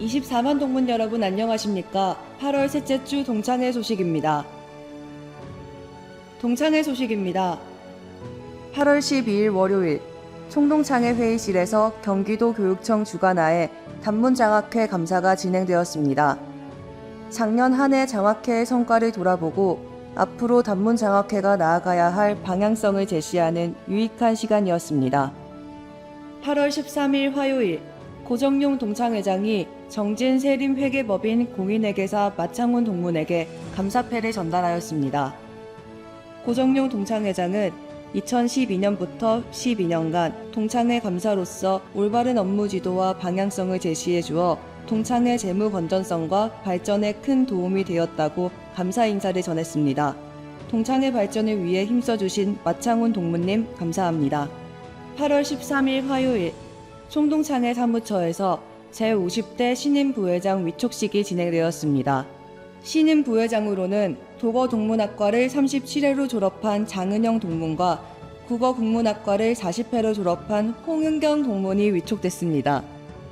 24만 동문 여러분 안녕하십니까? 8월 셋째 주 동창회 소식입니다. 동창회 소식입니다. 8월 12일 월요일 총동창회 회의실에서 경기도 교육청 주관하에 단문 장학회 감사가 진행되었습니다. 작년 한 해 장학회의 성과를 돌아보고 앞으로 단문 장학회가 나아가야 할 방향성을 제시하는 유익한 시간이었습니다. 8월 13일 화요일 고정용 동창회장이 정진 세림 회계법인 공인회계사 마창훈 동문에게 감사패를 전달하였습니다. 고정용 동창회장은 2012년부터 12년간 동창회 감사로서 올바른 업무 지도와 방향성을 제시해 주어 동창회 재무 건전성과 발전에 큰 도움이 되었다고 감사 인사를 전했습니다. 동창회 발전을 위해 힘써 주신 마창훈 동무님 감사합니다. 8월 13일 화요일 총동창회 사무처에서 제50대 신임 부회장 위촉식이 진행되었습니다. 신임 부회장으로는 도거 동문학과를 37회로 졸업한 장은영 동문과 국어 국문학과를 40회로 졸업한 홍은경 동문이 위촉됐습니다.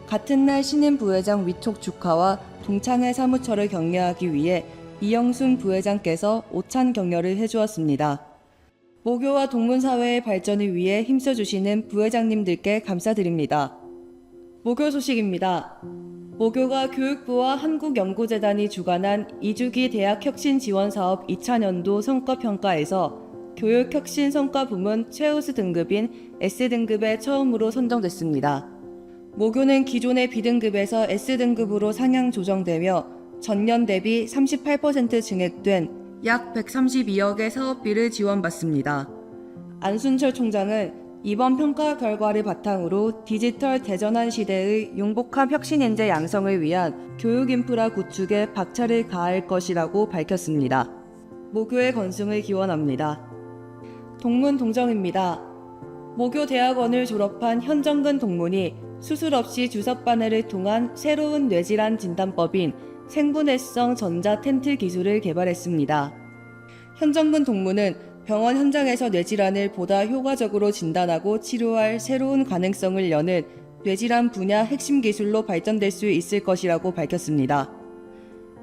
같은 날 신임 부회장 위촉 축하와 동창회 사무처를 격려하기 위해 이영순 부회장께서 오찬 격려를 해주었습니다. 모교와 동문사회의 발전을 위해 힘써주시는 부회장님들께 감사드립니다. 모교 소식입니다. 모교가 교육부와 한국연구재단이 주관한 2주기 대학혁신 지원 사업 2차년도 성과평가에서 교육혁신 성과 부문 최우수 등급인 S등급에 처음으로 선정됐습니다. 모교는 기존의 B등급에서 S등급으로 상향 조정되며 전년 대비 38% 증액된 약 132억의 사업비를 지원받습니다. 안순철 총장은 이번 평가 결과를 바탕으로 디지털 대전환 시대의 융복합 혁신 인재 양성을 위한 교육 인프라 구축에 박차를 가할 것이라고 밝혔습니다. 모교의 건승을 기원합니다. 동문 동정입니다. 모교 대학원을 졸업한 현정근 동문이 수술 없이 주석바늘을 통한 새로운 뇌질환 진단법인 생분해성 전자 텐트 기술을 개발했습니다. 현정근 동무는 병원 현장에서 뇌질환을 보다 효과적으로 진단하고 치료할 새로운 가능성을 여는 뇌질환 분야 핵심 기술로 발전될 수 있을 것이라고 밝혔습니다.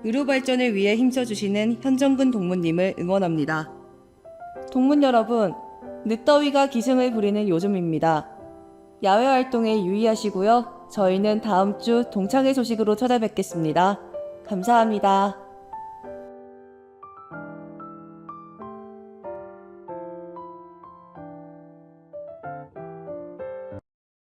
의료 발전을 위해 힘써주시는 현정근 동무님을 응원합니다. 동문 여러분, 늦더위가 기승을 부리는 요즘입니다. 야외 활동에 유의하시고요. 저희는 다음 주 동창회 소식으로 찾아뵙겠습니다. 감사합니다.